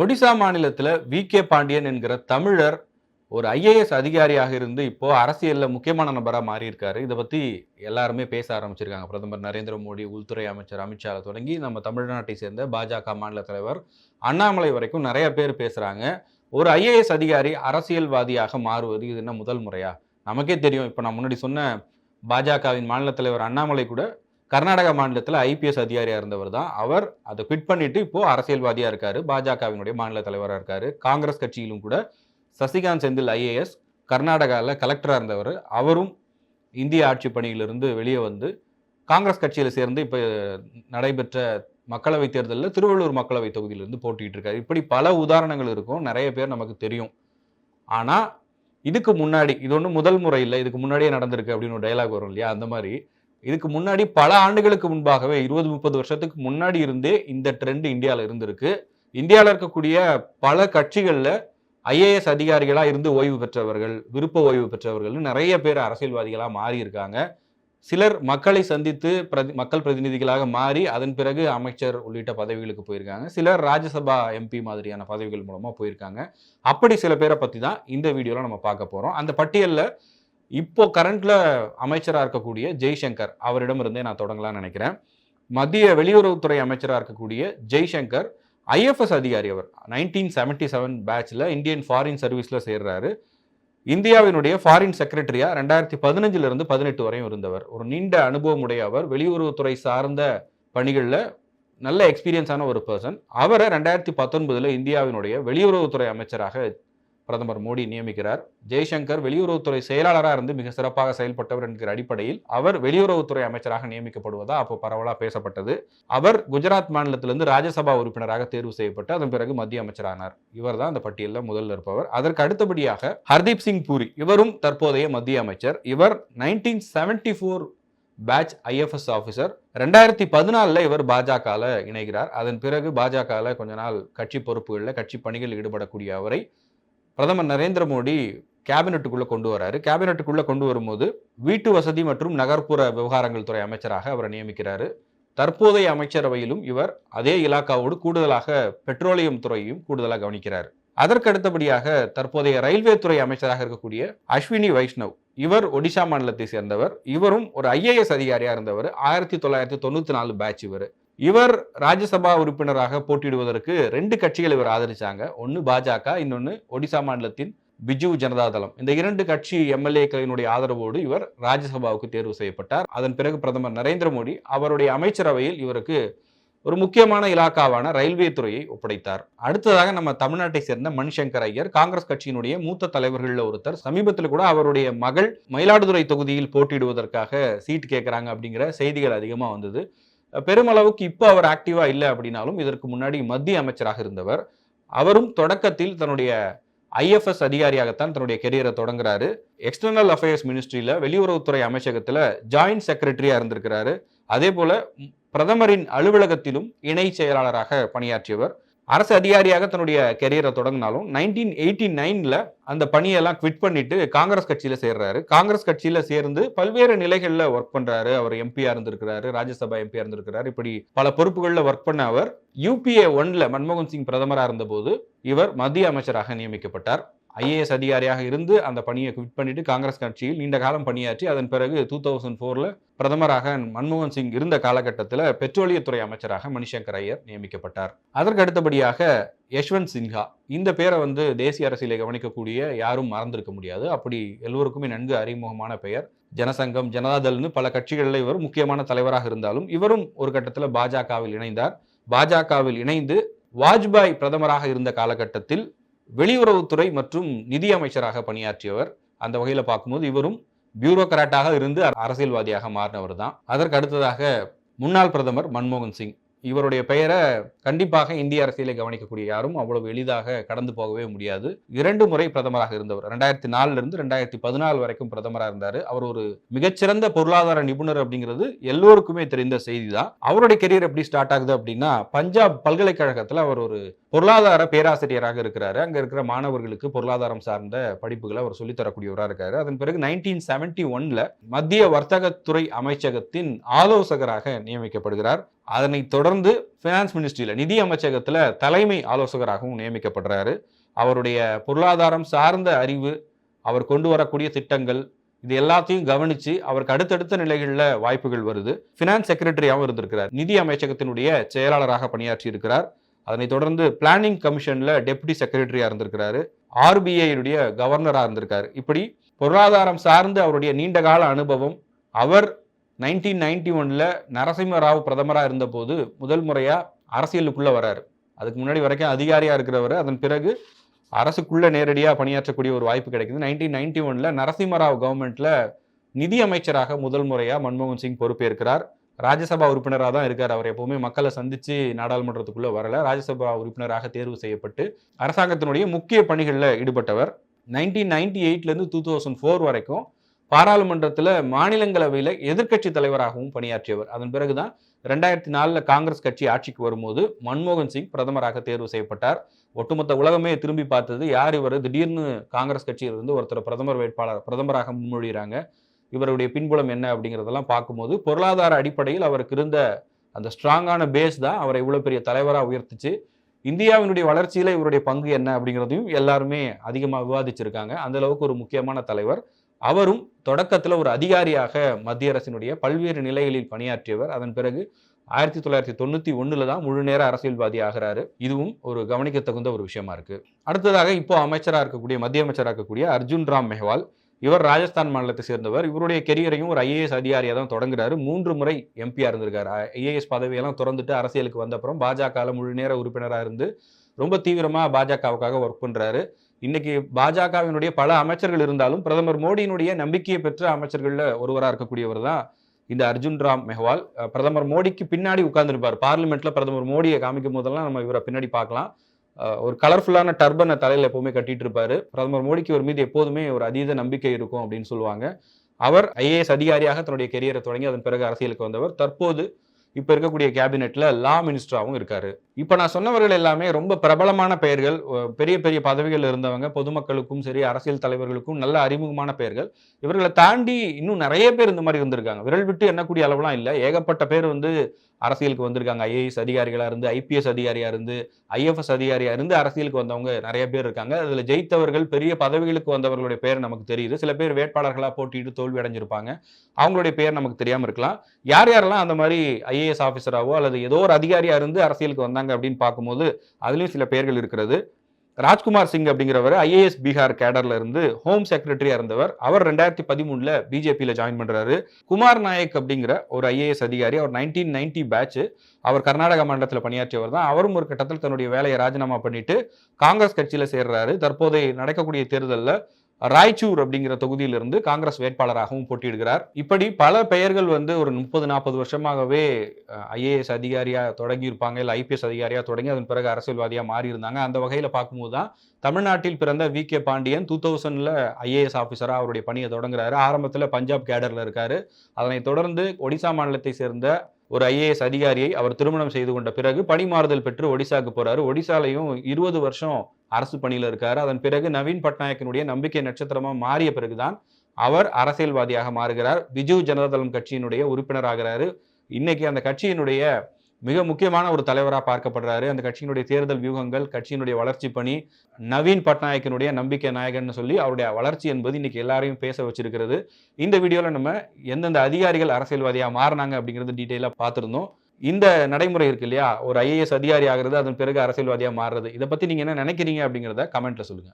ஒடிசா மாநிலத்தில் we. K. Pandian என்கிற தமிழர் ஒரு ஐஏஎஸ் அதிகாரியாக இருந்து இப்போ அரசியலில் முக்கியமான நபராக மாறியிருக்காரு. இதை பற்றி எல்லாருமே பேச ஆரம்பிச்சிருக்காங்க. பிரதமர் நரேந்திர மோடி உள்துறை அமைச்சர் அமித்ஷா தொடங்கி நம்ம தமிழ்நாட்டை சேர்ந்த பாஜக மாநில தலைவர் அண்ணாமலை வரைக்கும் நிறைய பேர் பேசுகிறாங்க ஒரு ஐஏஎஸ் அதிகாரி அரசியல்வாதியாக மாறுவது இது என்ன முதல் முறையா? நமக்கே தெரியும். இப்போ நான் முன்னாடி சொன்ன பாஜகவின் மாநில தலைவர் அண்ணாமலை கூட கர்நாடக மாநிலத்தில் ஐபிஎஸ் அதிகாரியாக இருந்தவர் தான். அவர் அதை குவிட் பண்ணிட்டு இப்போ அரசியல்வாதியாக இருக்காரு. பாஜகவினுடைய மாநில தலைவராக இருக்காரு. காங்கிரஸ் கட்சியிலும் கூட சசிகாந்த் செந்தில் ஐஏஎஸ் கர்நாடகாவில் கலெக்டராக இருந்தவர். அவரும் இந்திய ஆட்சி பணியிலிருந்து வெளியே வந்து காங்கிரஸ் கட்சியில் சேர்ந்து இப்போ நடைபெற்ற மக்களவைத் தேர்தலில் திருவள்ளூர் மக்களவை தொகுதியிலிருந்து போட்டிகிட்டு இருக்காரு. இப்படி பல உதாரணங்கள் இருக்கும். நிறைய பேர் நமக்கு தெரியும். ஆனால் இதுக்கு முன்னாடி இது ஒன்றும் முதல் முறை இல்லை. இதுக்கு முன்னாடியே நடந்திருக்கு அப்படின்னு ஒரு டைலாக் வரும் இல்லையா? அந்த மாதிரி இதுக்கு முன்னாடி பல ஆண்டுகளுக்கு முன்பாகவே இருபது முப்பது வருஷத்துக்கு முன்னாடி இருந்தே இந்த ட்ரெண்ட் இந்தியாவில் இருந்திருக்கு. இந்தியாவில் இருக்கக்கூடிய பல கட்சிகளில் ஐஏஎஸ் அதிகாரிகளாக இருந்து ஓய்வு பெற்றவர்கள் விருப்ப ஓய்வு பெற்றவர்கள்னு நிறைய பேர் அரசியல்வாதிகளாக மாறி இருக்காங்க சிலர் மக்களை சந்தித்து பிரதி மக்கள் பிரதிநிதிகளாக மாறி அதன் பிறகு அமைச்சர் உள்ளிட்ட பதவிகளுக்கு போயிருக்காங்க. சிலர் ராஜ்யசபா எம்பி மாதிரியான பதவிகள் மூலமாக போயிருக்காங்க. அப்படி சில பேரை பற்றி தான் இந்த வீடியோவில் நம்ம பார்க்க போகிறோம் அந்த பட்டியலில் இப்போ கரண்ட்ல அமைச்சராக இருக்கக்கூடிய ஜெய்சங்கர் அவரிடமிருந்தே நான் தொடங்கலாம்னு நினைக்கிறேன். மத்திய வெளியுறவுத்துறை அமைச்சராக இருக்கக்கூடிய ஜெய்சங்கர் ஐஎஃப்எஸ் அதிகாரி அவர் நைன்டீன் செவன்டி செவன் பேட்ச்ல இந்தியன் ஃபாரின் சர்வீஸ்ல சேர்றாரு. இந்தியாவினுடைய ஃபாரின் செக்ரட்டரியா ரெண்டாயிரத்தி பதினஞ்சுல இருந்து பதினெட்டு வரையும் இருந்தவர். ஒரு நீண்ட அனுபவம் உடைய அவர். வெளியுறவுத்துறை சார்ந்த பணிகளில் நல்ல எக்ஸ்பீரியன்ஸான ஒரு பர்சன் அவரை ரெண்டாயிரத்தி பத்தொன்பதில் இந்தியாவினுடைய வெளியுறவுத்துறை அமைச்சராக பிரதமர் மோடி நியமிக்கிறார். ஜெய்சங்கர் வெளியுறவுத்துறை செயலாளராக இருந்து மிக சிறப்பாக செயல்பட்டவர் என்கிற அடிப்படையில் அவர் வெளியுறவுத்துறை அமைச்சராக நியமிக்கப்படுவதா அப்போ பரவலாக பேசப்பட்டது. அவர் குஜராத் மாநிலத்திலிருந்து ராஜ்யசபா உறுப்பினராக தேர்வு செய்யப்பட்டு அதன் பிறகு மத்திய அமைச்சரானார். இவர் தான் அந்த பட்டியலில் முதலில் இருப்பவர். அதற்கு அடுத்தபடியாக ஹர்தீப் சிங் பூரி. இவரும் தற்போதைய மத்திய அமைச்சர். இவர் nineteen seventy four batch IFS officer ரெண்டாயிரத்தி பதினாலில் இவர் பாஜகவில் இணைகிறார். அதன் பிறகு பாஜகவில் கொஞ்ச நாள் கட்சி பொறுப்புகளில் கட்சி பணிகளில் ஈடுபடக்கூடிய அவரை பிரதமர் நரேந்திர மோடி கேபினெட்டுக்குள்ளே கொண்டு வராரு. கேபினெட்டுக்குள்ளே கொண்டு வரும்போது வீட்டு வசதி மற்றும் நகர்ப்புற விவகாரங்கள் துறை அமைச்சராக அவரை நியமிக்கிறாரு. தற்போதைய அமைச்சரவையிலும் இவர் அதே இலாக்காவோடு கூடுதலாக பெட்ரோலியம் துறையையும் கூடுதலாக கவனிக்கிறார். அதற்கு அடுத்தபடியாக தற்போதைய ரயில்வே துறை அமைச்சராக இருக்கக்கூடிய அஸ்வினி வைஷ்ணவ் இவர் ஒடிசா மாநிலத்தை சேர்ந்தவர். இவரும் ஒரு ஐஏஎஸ் அதிகாரியாக இருந்தவர். ஆயிரத்தி தொள்ளாயிரத்தி தொண்ணூற்றி நாலு பேட்ச் இவர். இவர் ராஜ்யசபா உறுப்பினராக போட்டியிடுவதற்கு ரெண்டு கட்சிகள் இவர் ஆதரிச்சாங்க. ஒன்று பாஜக இன்னொன்று ஒடிசா மாநிலத்தின் பிஜு ஜனதாதளம் இந்த இரண்டு கட்சி எம்எல்ஏக்களினுடைய ஆதரவோடு இவர் ராஜ்யசபாவுக்கு தேர்வு செய்யப்பட்டார். அதன் பிறகு பிரதமர் நரேந்திர மோடி அவருடைய அமைச்சரவையில் இவருக்கு ஒரு முக்கியமான இலாக்காவான ரயில்வே துறையை ஒப்படைத்தார். அடுத்ததாக நம்ம தமிழ்நாட்டை சேர்ந்த மணிசங்கர் ஐயர் காங்கிரஸ் கட்சியினுடைய மூத்த தலைவர்களில் ஒருத்தர். சமீபத்தில் கூட அவருடைய மகள் மயிலாடுதுறை தொகுதியில் போட்டியிடுவதற்காக சீட் கேட்குறாங்க அப்படிங்கிற செய்திகள் அதிகமாக வந்தது. பெருமளவுக்கு இப்போ அவர் ஆக்டிவா இல்லை அப்படின்னாலும் இதற்கு முன்னாடி மத்திய அமைச்சராக இருந்தவர். அவரும் தொடக்கத்தில் தன்னுடைய ஐஎஃப்எஸ் அதிகாரியாகத்தான் தன்னுடைய கெரியரை தொடங்குறாரு. எக்ஸ்டர்னல் அஃபேர்ஸ் மினிஸ்ட்ரியில் வெளியுறவுத்துறை அமைச்சகத்தில் ஜாயிண்ட் செக்ரட்டரியாக இருந்திருக்கிறாரு. அதே போல பிரதமரின் அலுவலகத்திலும் இணை செயலாளராக பணியாற்றியவர். அரசு அதிகாரியாக தன்னுடைய கெரியரை தொடங்கினாலும் நைன்டீன் எயிட்டி நைன்ல அந்த பணியெல்லாம் குவிட் பண்ணிட்டு காங்கிரஸ் கட்சியில சேர்றாரு. காங்கிரஸ் கட்சியில சேர்ந்து பல்வேறு நிலைகளில் ஒர்க் பண்றாரு. அவர் எம்பியா இருந்திருக்கிறாரு ராஜ்யசபா எம்பியா இருந்திருக்கிறாரு. இப்படி பல பொறுப்புகளில் ஒர்க் பண்ண அவர் யூபிஏ ஒன்ல மன்மோகன் சிங் பிரதமராக இருந்தபோது இவர் மத்திய அமைச்சராக நியமிக்கப்பட்டார். ஐஏஎஸ் அதிகாரியாக இருந்து அந்த பணியை குவிட் பண்ணிட்டு காங்கிரஸ் கட்சியில் நீண்ட காலம் பணியாற்றி அதன் பிறகு டூ தௌசண்ட் ஃபோரில் பிரதமராக மன்மோகன் சிங் இருந்த காலகட்டத்தில் பெட்ரோலியத்துறை அமைச்சராக மணிசங்கர் ஐயர் நியமிக்கப்பட்டார். அதற்கு அடுத்தபடியாக யஷ்வந்த் சின்ஹா. இந்த பேரை வந்து தேசிய அரசியலை கவனிக்கக்கூடிய யாரும் மறந்திருக்க முடியாது. அப்படி எல்லோருக்குமே நன்கு அறிமுகமான பெயர். ஜனசங்கம் ஜனதாதள்னு பல கட்சிகளில் இவர் முக்கியமான தலைவராக இருந்தாலும் இவரும் ஒரு கட்டத்தில் பாஜகவில் இணைந்தார். பாஜகவில் இணைந்து வாஜ்பாய் பிரதமராக இருந்த காலகட்டத்தில் வெளியுறவுத்துறை மற்றும் நிதி அமைச்சராக பணியாற்றியவர். அந்த வகையில் பார்க்கும்போது இவரும் பியூரோக்ராட்டாக இருந்து அரசியல்வாதியாக மாறினவர் தான் அதற்கு அடுத்ததாக முன்னாள் பிரதமர் மன்மோகன் சிங். இவருடைய பெயரை கண்டிப்பாக இந்திய அரசியலை கவனிக்கக்கூடிய யாரும் அவ்வளவு எளிதாக கடந்து போகவே முடியாது. இரண்டு முறை பிரதமராக இருந்தவர். ரெண்டாயிரத்தி நாலுல இருந்து ரெண்டாயிரத்தி பதினாலு வரைக்கும் பிரதமராக இருந்தார். அவர் ஒரு மிகச்சிறந்த பொருளாதார நிபுணர் அப்படிங்கிறது எல்லோருக்குமே தெரிந்த செய்தி தான் அவருடைய கெரியர் எப்படி ஸ்டார்ட் ஆகுது அப்படின்னா பஞ்சாப் பல்கலைக்கழகத்தில் அவர் ஒரு பொருளாதார பேராசிரியராக இருக்கிறாரு. அங்கே இருக்கிற மாணவர்களுக்கு பொருளாதாரம் சார்ந்த படிப்புகளை அவர் சொல்லித்தரக்கூடியவராக இருக்காரு. அதன் பிறகு நைன்டீன் செவன்டி ஒன்ல மத்திய வர்த்தகத்துறை அமைச்சகத்தின் ஆலோசகராக நியமிக்கப்படுகிறார். அதனை தொடர்ந்து ஃபினான்ஸ் மினிஸ்ட்ரியில் நிதி அமைச்சகத்தில் தலைமை ஆலோசகராகவும் நியமிக்கப்படுறாரு. அவருடைய பொருளாதாரம் சார்ந்த அறிவு அவர் கொண்டு வரக்கூடிய திட்டங்கள் இது எல்லாத்தையும் கவனித்து அவருக்கு அடுத்தடுத்த நிலைகளில் வாய்ப்புகள் வருது. ஃபினான்ஸ் செக்ரட்டரியாகவும் இருந்திருக்கிறார். நிதி அமைச்சகத்தினுடைய செயலாளராக பணியாற்றி இருக்கிறார். அதனைத் தொடர்ந்து பிளானிங் கமிஷனில் டெப்யூட்டி செக்ரட்டரியாக இருந்திருக்கிறாரு. ஆர்பிஐனுடைய கவர்னராக இருந்திருக்கார். இப்படி பொருளாதாரம் சார்ந்து அவருடைய நீண்டகால அனுபவம் அவர் நைன்டீன் நைன்டி ஒன்ல நரசிம்ம ராவ் பிரதமராக இருந்தபோது முதல் முறையாக அரசியலுக்குள்ளே வராரு. அதுக்கு முன்னாடி வரைக்கும் அதிகாரியாக இருக்கிறவர். அதன் பிறகு அரசுக்குள்ளே நேரடியாக பணியாற்றக்கூடிய ஒரு வாய்ப்பு கிடைக்குது. நைன்டீன் நைன்டி ஒன்ல நரசிம்மராவ் கவர்மெண்ட்டில் நிதி அமைச்சராக முதல் முறையாக மன்மோகன் சிங் பொறுப்பேற்கிறார். ராஜ்யசபா உறுப்பினராக தான் இருக்கார். அவர் எப்போவுமே மக்களை சந்திச்சு நாடாளுமன்றத்துக்குள்ளே வரல. ராஜ்யசபா உறுப்பினராக தேர்வு செய்யப்பட்டு அரசாங்கத்தினுடைய முக்கிய பணிகளில் ஈடுபட்டவர். நைன்டீன் நைன்டி எயிட்லேருந்து டூ தௌசண்ட் ஃபோர் வரைக்கும் பாராளுமன்றத்தில் மாநிலங்களவையில் எதிர்க்கட்சி தலைவராகவும் பணியாற்றியவர். அதன் பிறகுதான் ரெண்டாயிரத்தி நாலில் காங்கிரஸ் கட்சி ஆட்சிக்கு வரும்போது மன்மோகன் சிங் பிரதமராக தேர்வு செய்யப்பட்டார். ஒட்டுமொத்த உலகமே திரும்பி பார்த்தது யார் இவர்? திடீர்னு காங்கிரஸ் கட்சியிலிருந்து ஒருத்தர் பிரதமர் வேட்பாளர் பிரதமராக முன்மொழிகிறாங்க. இவருடைய பின்புலம் என்ன அப்படிங்கிறதெல்லாம் பார்க்கும்போது பொருளாதார அடிப்படையில் அவருக்கு இருந்த அந்த ஸ்ட்ராங்கான பேஸ் தான் அவரை இவ்வளோ பெரிய தலைவராக உயர்த்துச்சு. இந்தியாவினுடைய வளர்ச்சியில் இவருடைய பங்கு என்ன அப்படிங்கிறதையும் எல்லாருமே அதிகமாக விவாதிச்சிருக்காங்க. அந்த அளவுக்கு ஒரு முக்கியமான தலைவர். அவரும் தொடக்கத்தில் ஒரு அதிகாரியாக மத்திய அரசினுடைய பல்வேறு நிலைகளில் பணியாற்றியவர். அதன் பிறகு ஆயிரத்தி தொள்ளாயிரத்தி தொண்ணூற்றி ஒன்றில் தான் முழு நேர அரசியல்வாதி ஆகிறாரு. இதுவும் ஒரு கவனிக்கத்தகுந்த ஒரு விஷயமா இருக்கு. அடுத்ததாக இப்போ அமைச்சராக இருக்கக்கூடிய மத்திய அமைச்சராக இருக்கக்கூடிய அர்ஜுன் ராம் மெஹ்வால். இவர் ராஜஸ்தான் மாநிலத்தை சேர்ந்தவர். இவருடைய கெரியரையும் ஒரு ஐஏஎஸ் அதிகாரியாக தான் தொடங்குறாரு. மூன்று முறை எம்பியாக இருந்திருக்காரு. ஐஏஎஸ் பதவியெல்லாம் திறந்துட்டு அரசியலுக்கு வந்த அப்புறம் பாஜக முழு நேர உறுப்பினராக இருந்து ரொம்ப தீவிரமாக பாஜகவுக்காக ஒர்க் பண்ணுறாரு இன்னைக்கு பாஜகவினுடைய பல அமைச்சர்கள் இருந்தாலும் பிரதமர் மோடியினுடைய நம்பிக்கையை பெற்ற அமைச்சர்களில் ஒருவராக இருக்கக்கூடியவர் தான் இந்த அர்ஜுன் ராம் மெஹ்வால். பிரதமர் மோடிக்கு பின்னாடி உட்கார்ந்துருப்பார். பார்லிமெண்ட்ல பிரதமர் மோடியை காமிக்கும் போதெல்லாம் நம்ம இவரை பின்னாடி பார்க்கலாம். ஒரு கலர்ஃபுல்லான டர்பனை தலையில் எப்போவுமே கட்டிட்டு இருப்பாரு பிரதமர் மோடிக்கு ஒரு மீது எப்போதுமே ஒரு அதீத நம்பிக்கை இருக்கும் அப்படின்னு சொல்லுவாங்க. அவர் ஐஏஎஸ் அதிகாரியாக தன்னுடைய கெரியரை தொடங்கி அதன் பிறகு அரசியலுக்கு வந்தவர். தற்போது இப்போ இருக்கக்கூடிய கேபினெட்டில் லா மினிஸ்டராகவும் இருக்காரு. இப்போ நான் சொன்னவர்கள் எல்லாமே ரொம்ப பிரபலமான பெயர்கள் பெரிய பெரிய பதவிகள் இருந்தவங்க பொதுமக்களுக்கும் சரி அரசியல் தலைவர்களுக்கும் நல்ல அறிமுகமான பெயர்கள். இவர்களை தாண்டி இன்னும் நிறைய பேர் இந்த மாதிரி இருந்திருக்காங்க விரல் விட்டு எண்ணக்கூடிய அளவுலாம் இல்லை. ஏகப்பட்ட பேர் வந்து அரசியலுக்கு வந்திருக்காங்க. ஐஏஎஸ் அதிகாரிகளா இருந்து ஐபிஎஸ் அதிகாரியா இருந்து ஐஎஃப்எஸ் அதிகாரியா இருந்து அரசியலுக்கு வந்தவங்க நிறைய பேர் இருக்காங்க. அதுல ஜெயித்தவர்கள் பெரிய பதவிகளுக்கு வந்தவர்களுடைய பேர் நமக்கு தெரியுது. சில பேர் வேட்பாளர்களா போட்டிட்டு தோல்வி அடைஞ்சிருப்பாங்க அவங்களுடைய பேர் நமக்கு தெரியாம இருக்கலாம். யார் யாரெல்லாம் அந்த மாதிரி ஐஏஎஸ் ஆஃபீஸராகவோ அல்லது ஏதோ ஒரு அதிகாரியாக இருந்து அரசியலுக்கு வந்தாங்க அப்படின்னு பார்க்கும்போது அதுலேயும் சில பேர்கள் இருக்கிறது. ராஜ்குமார் சிங் அப்படிங்கிறவர் ஐஏஎஸ் பீகார் கேடர்ல இருந்து ஹோம் செக்ரட்டரியா இருந்தவர். அவர் ரெண்டாயிரத்தி பதிமூணுல பிஜேபியில ஜாயின் பண்றாரு. குமார் நாயக் அப்படிங்கிற ஒரு ஐஏஎஸ் அதிகாரி அவர் நைன்டீன் நைன்டி பேட்ச் அவர் கர்நாடக மாநிலத்தில் பணியாற்றியவர் தான். அவரும் ஒரு கட்டத்தில் தன்னுடைய வேலையை ராஜினாமா பண்ணிட்டு காங்கிரஸ் கட்சியில சேர்றாரு. தற்போதைய நடக்கக்கூடிய தேர்தலில் ராய்ச்சூர் அப்படிங்கிற தொகுதியிலிருந்து காங்கிரஸ் வேட்பாளராகவும் போட்டியிடுகிறார். இப்படி பல பெயர்கள் வந்து ஒரு முப்பது நாற்பது வருஷமாகவே ஐஏஎஸ் அதிகாரியாக தொடங்கி இருப்பாங்க இல்லை ஐபிஎஸ் அதிகாரியாக தொடங்கி அதன் பிறகு அரசியல்வாதியாக மாறியிருந்தாங்க. அந்த வகையில் பார்க்கும்போது தான் தமிழ்நாட்டில் பிறந்த வி கே பாண்டியன் டூ தௌசண்டில் ஐஏஎஸ் ஆஃபீஸராக அவருடைய பணியை தொடங்குறாரு. ஆரம்பத்தில் பஞ்சாப் கேடரில் இருக்காரு. அதனைத் தொடர்ந்து ஒடிசா மாநிலத்தை சேர்ந்த ஒரு ஐஏஎஸ் அதிகாரியை அவர் திருமணம் செய்து கொண்ட பிறகு பணிமாறுதல் பெற்று ஒடிசாக்கு போறாரு. ஒடிசாலையும் இருபது வருஷம் அரசு பணியில் இருக்காரு. அதன் பிறகு நவீன் பட்நாயக்கினுடைய நம்பிக்கை நட்சத்திரமா மாறிய பிறகுதான் அவர் அரசியல்வாதியாக மாறுகிறார். பிஜு ஜனதாதளம் கட்சியினுடைய உறுப்பினராகிறாரு. இன்னைக்கு அந்த கட்சியினுடைய மிக முக்கியமான ஒரு தலைவராக பார்க்கப்படுறாரு. அந்த கட்சியினுடைய தேர்தல் வியூகங்கள் கட்சியினுடைய வளர்ச்சி பணி நவீன் பட்நாயக்கினுடைய நம்பிக்கை நாயகன் சொல்லி அவருடைய வளர்ச்சி என்பது இன்னைக்கு எல்லாரையும் பேச வச்சிருக்கிறது. இந்த வீடியோவில் நம்ம எந்தெந்த அதிகாரிகள் அரசியல்வாதியாக மாறினாங்க அப்படிங்கிறது டீட்டெயிலாக பார்த்துருந்தோம். இந்த நடைமுறை இருக்கு இல்லையா? ஒரு ஐஏஎஸ் அதிகாரி ஆகிறது அதன் பிறகு அரசியல்வாதியாக மாறுறது. இதை பற்றி நீங்கள் என்ன நினைக்கிறீங்க அப்படிங்கிறத கமெண்ட்டில் சொல்லுங்க.